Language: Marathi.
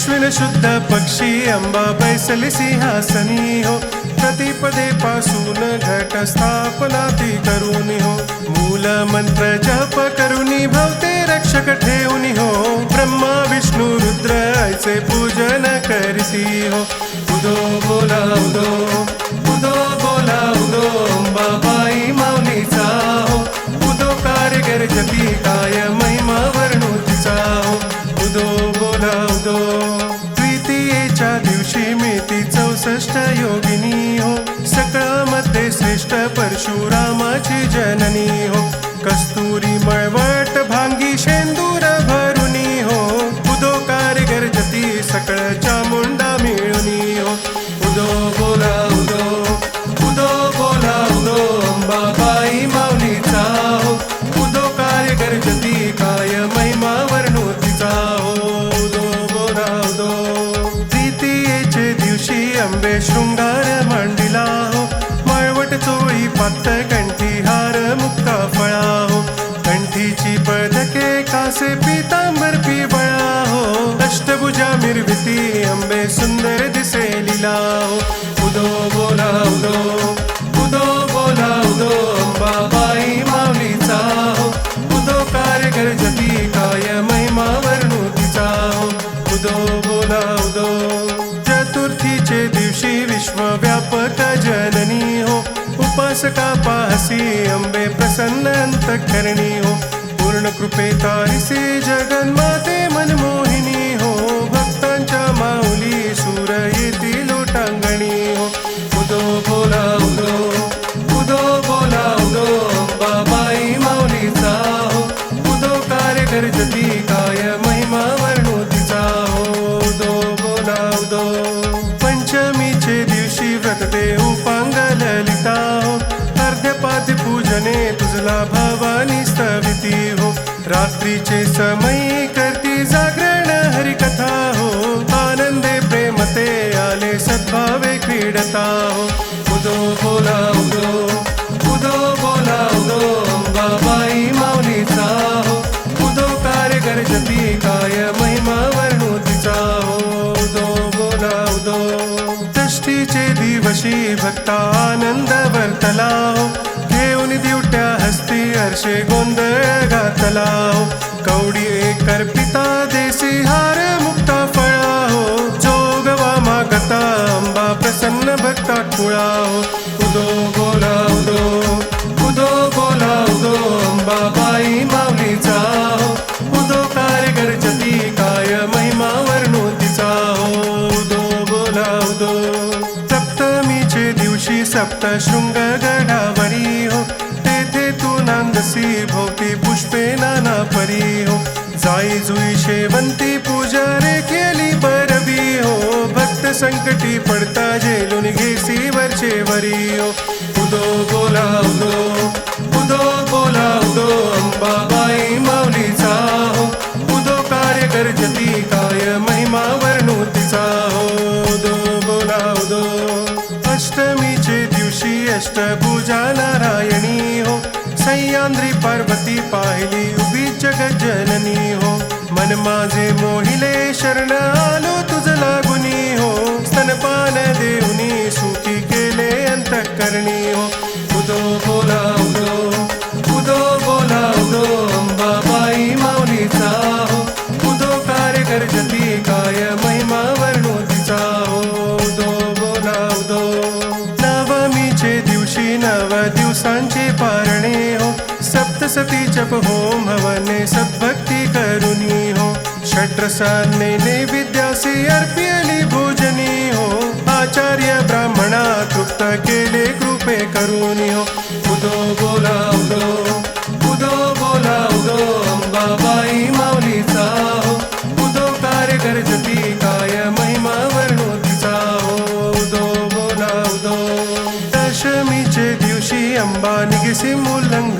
अश्विन शुद्ध पक्षी अंबा बैसली सिंहासनी हो. प्रतिपदे पासून घट स्थापना ती करुनी हो. मूल मंत्र जप करुनी भवते रक्षक ठेवनी हो. ब्रह्मा विष्णू रुद्र ऐसे पूजन करती हो. उदो बोला उदो. उदो बोला उदो. बाबाई माऊलीचा हो. उदो कारगर जती कायम द्वितीयेच्या दिवशी चौसष्ट योगिनी हो. सकळामध्ये श्रेष्ठ परशुरामाची जननी हो. कस्तुरी मळवट भांगी शेंदूर भरुनी हो. उदो कारगर जती सकळ चामुंडा मिळुनी हो. उदो बोला उदो. उदो बोला उदो. अंबाबाई माऊलीचा दिवशी शृंगार मांडिला हो. मळवट चोळी पात कंठी हार मुक्ता फळा हो. कंठीची पदके कासे पितांबर पिवळा हो. अष्टभुजा मिरविती अंबे सुंदर दिसे लिला हो. उदो बोला उदो. विश्वव्यापक जननी हो उपासका पाहसी अंबे प्रसन्न अंतकरणी हो। पूर्ण कृपे तारिसे जगन्माते मनमोहिनी हो भक्तांच्या माऊली सूर येती लोटांगणी हो। उदो बोला उदो उदो बोला उदो बाबाई माऊलीचा हो। उदो कार्य करजती पूजने भवानी स्तविती हो. रात्रीचे समयी करती जागरण हरिकथा हो. आनंदे प्रेमते आले सद्भावे क्रीडता हो. उदो बोला उदो. उदो बोला उदो. बाबाई माऊलीचा हो. उदो कार्य जती काय महिमा वर्णू तिचा हो. उदो बोला उदो. दृष्टीचे दिवशी भक्ता आनंद वर्तला हो. हस्ती हर्षे गोंधळ घातला हो कवडी एकर पिता देसी हार मुक्ता फळा हो जोगवा मागता अंबा प्रसन्न भक्ता कुळा हो उदो बोला उदो. उदो बोला उदो. अंबा बाई माऊलीचा हो उदो कार्यकर गरजती काय महिमा वर्णू तिचा हो उदो बोला उदो. सप्तमीचे दिवशी सप्त शृंग गडावा. भोवती पुष्पे नाना परी हो जाई जुई शेवंती पूजा रे केली बरवी हो भक्त संकटी पडता जेलून घेसी वरचे वरी हो. उदो बोला उदो उदो बोला उदो अंबाबाई माऊलीचा हो. उदो कार्य करजती काय महिमा वर्णू तिचा हो. उदो बोला उदो अष्टमीचे दिवशी अष्टपूजा नारायणी हो. सह्याद्री पार्वती पाहिली उभी जगज्जननी हो. मन माझे मोहिले शरण आलो तुझ लागुनी हो. स्तनपान देऊनी सुखी केले अंतकरणी हो. उदो बोला उदो. उदो बोला उदो. अंबाबाई माऊलीचा हो. उदो कार्य जती कायम सप्तसती जप होम हवने सद्भक्ती करुणी हो। षड्रसान्ने विद्या से अर्पियली भोजनी हो। आचार्य ब्राह्मणा तृप्त केले कृपे करुणी हो। उदो बोला, उदो उदो बोला, उदो, अंबाबाई माऊलीचा हो उदो कार्य जती काय महिमा वर्णू हो। उदो बोला, उदो दशमीचे दिवशी अंबा निगिसी सिंहारूढ